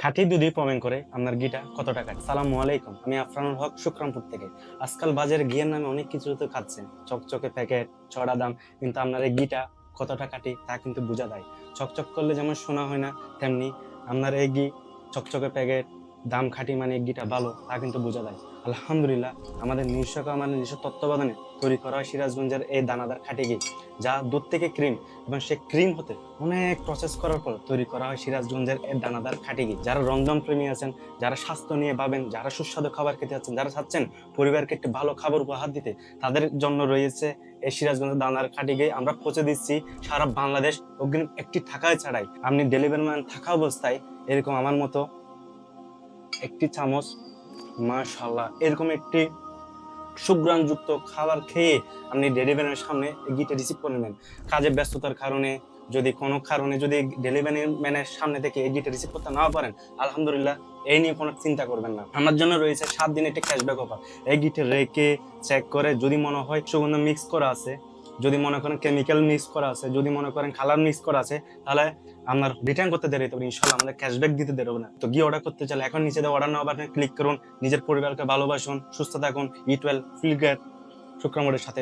খাঁটি দুধই প্রমাণ করে আপনার গিটা কত টাকা? সালাম আলাইকুম, আমি আফরানুল হক, শুক্রামপুর থেকে। আজকাল বাজারে গিয়ের নামে অনেক কিছু তো খাচ্ছেন। চকচকে প্যাকেট, ছড়া দাম, কিন্তু আপনার এই গিটা কত টাকাটি তা কিন্তু বোঝা দেয় চকচক করলে যেমন শোনা হয় না, তেমনি আপনার এই গি চকচকে প্যাকেট দাম খাটি মানে ঘিটা ভালো তা কিন্তু বোঝা যায়। আলহামদুলিল্লাহ, আমাদের নিঃস্বক আমাদের নিজস্ব তত্ত্বাবধানে তৈরি করা হয় সিরাজগঞ্জের এই দানাদার খাঁটি ঘি, যা দুধ থেকে ক্রিম এবং সে ক্রিম হতে অনেক প্রসেস করার পর তৈরি করা হয় সিরাজগঞ্জের এই দানাদার খাঁটি ঘি। যারা রন্ধন প্রেমী আছেন, যারা স্বাস্থ্য নিয়ে ভাবেন, যারা সুস্বাদু খাবার খেতে যাচ্ছেন, যারা চাচ্ছেন পরিবারকে একটি ভালো খাবার উপহার দিতে, তাদের জন্য রয়েছে এই সিরাজগঞ্জের দানাদার খাঁটি ঘি। আমরা পৌঁছে দিচ্ছি সারা বাংলাদেশ অগ্রিম একটি থাকায় ছাড়াই। আপনি ডেলিভারি ম্যান থাকা অবস্থায়, এরকম আমার মতো একটি চামচ মাশাল্লাহ এরকম একটি সুগ্রাণযুক্ত খাবার খেয়ে আপনি ডেলিভারির সামনে গিটে রিসিভ করে নেন কাজের ব্যস্ততার কারণে, যদি কোনো কারণে যদি ডেলিভারি ম্যানের সামনে থেকে এই গিটে রিসিভ করতে না পারেন, আলহামদুলিল্লাহ, এই নিয়ে কোনো চিন্তা করবেন না। আমার জন্য রয়েছে সাত দিন একটি ক্যাশব্যাক অফার এই গিটে রেখে চেক করে যদি মনে হয় সুগন্ধ মিক্স করা আছে যদি মনে করেন কেমিক্যাল মিক্স করা আছে, যদি মনে করেন কালার মিক্স করা আছে, তাহলে আপনার রিটার্ন করতে দেরি হবে ইনশাল্লাহ আমাদের ক্যাশব্যাক দিতে দেরি হবে না। তো গিয়ে অর্ডার করতে চাইলে এখন নিচে অর্ডার নেওয়া বাটনে ক্লিক করুন, নিজের পরিবারকে ভালোবাসুন, সুস্থ থাকুন ই টুয়েলভ ফিলগ্রেড শুক্রমোড়ের সাথে